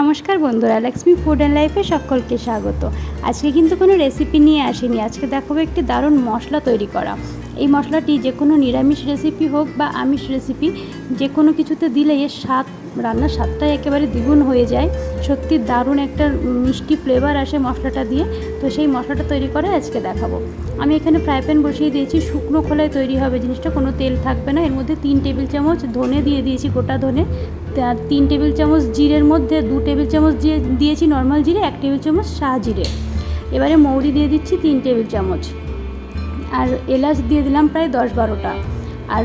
নমস্কার বন্ধুরা Lakshmi food and লাইফে সকলকে স্বাগত। আজকে কিন্তু কোনো রেসিপি নিয়ে আসিনি, আজকে দেখাবো একটি দারুণ মশলা তৈরি করা। এই মশলাটি যে কোনো নিরামিষ রেসিপি হোক বা আমিষ রেসিপি যে কোনো কিছুতে দিলে এর স্বাদ, রান্নার স্বাদটাই একেবারে দ্বিগুণ হয়ে যায়। সত্যি দারুণ একটা মিষ্টি ফ্লেভার আসে মশলাটা দিয়ে। তো সেই মশলাটা তৈরি করে আজকে দেখাবো। আমি এখানে ফ্রাই প্যান বসিয়ে দিয়েছি, শুকনো খোলায় তৈরি হবে জিনিসটা, কোনো তেল থাকবে না। এর মধ্যে তিন টেবিল চামচ ধনে দিয়ে দিয়েছি, গোটা ধনে। তিন টেবিল চামচ জিরের মধ্যে দু টেবিল চামচ দিয়ে দিয়েছি নর্মাল জিরে, এক টেবিল চামচ শাহ জিরে। এবারে মৌরি দিয়ে দিচ্ছি তিন টেবিল চামচ। আর এলাচ দিয়ে দিলাম প্রায় দশ বারোটা। আর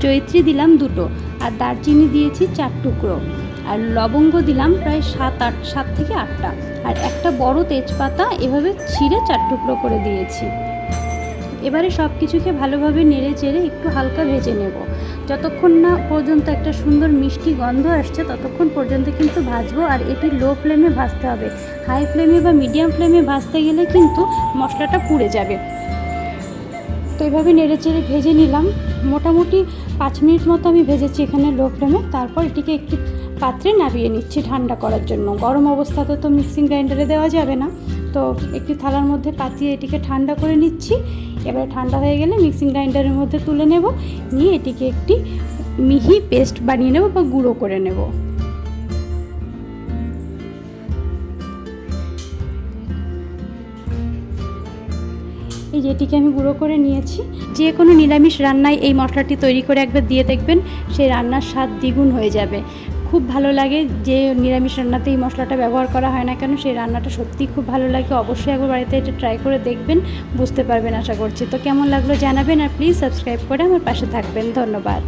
জয়িত্রী দিলাম দুটো। আর দারচিনি দিয়েছি চার টুকরো। আর লবঙ্গ দিলাম প্রায় সাত আট, সাত থেকে আটটা। আর একটা বড় তেজপাতা এভাবে ছিঁড়ে চার টুকরো করে দিয়েছি। এবারে সব কিছুকে ভালোভাবে নেড়ে চেড়ে একটু হালকা ভেজে নেব। যতক্ষণ না পর্যন্ত একটা সুন্দর মিষ্টি গন্ধ আসছে, ততক্ষণ পর্যন্ত কিন্তু ভাজবো। আর এটি লো ফ্লেমে ভাজতে হবে। হাই ফ্লেমে বা মিডিয়াম ফ্লেমে ভাজতে গেলে কিন্তু মশলাটা পুড়ে যাবে। তো এভাবে নেড়ে চেড়ে ভেজে নিলাম। মোটামুটি পাঁচ মিনিট মতো আমি ভেজেছি এখানে লো ফ্লেমে তারপর এটিকে একটি পাত্রে নামিয়ে নিচ্ছি ঠান্ডা করার জন্য। গরম অবস্থাতে তো মিক্সিং গ্রাইন্ডারে দেওয়া যাবে না। তো একটি থালার মধ্যে পাতিয়ে এটিকে ঠান্ডা করে নিচ্ছি। এবারে ঠান্ডা হয়ে গেলে মিক্সিং গ্রাইন্ডারের মধ্যে তুলে নেব। নিয়ে এটিকে একটি মিহি পেস্ট বানিয়ে নেব বা গুঁড়ো করে নেব। এই যেটিকে আমি গুঁড়ো করে নিয়েছি। যে কোনো নিরামিষ রান্নায় এই মশলাটি তৈরি করে একবার দিয়ে দেখবেন সেই রান্নার স্বাদ দ্বিগুণ হয়ে যাবে। খুব ভালো লাগে যে নিরামিষ রান্নাতে এই মশলাটা ব্যবহার করা হয় না কেন, সেই রান্নাটা সত্যিই খুব ভালো লাগে। অবশ্যই একবার বাড়িতে এটা ট্রাই করে দেখবেন, বুঝতে পারবেন আশা করছি। তো কেমন লাগল জানাবেন আর প্লিজ সাবস্ক্রাইব করে আমার পাশে থাকবেন। ধন্যবাদ।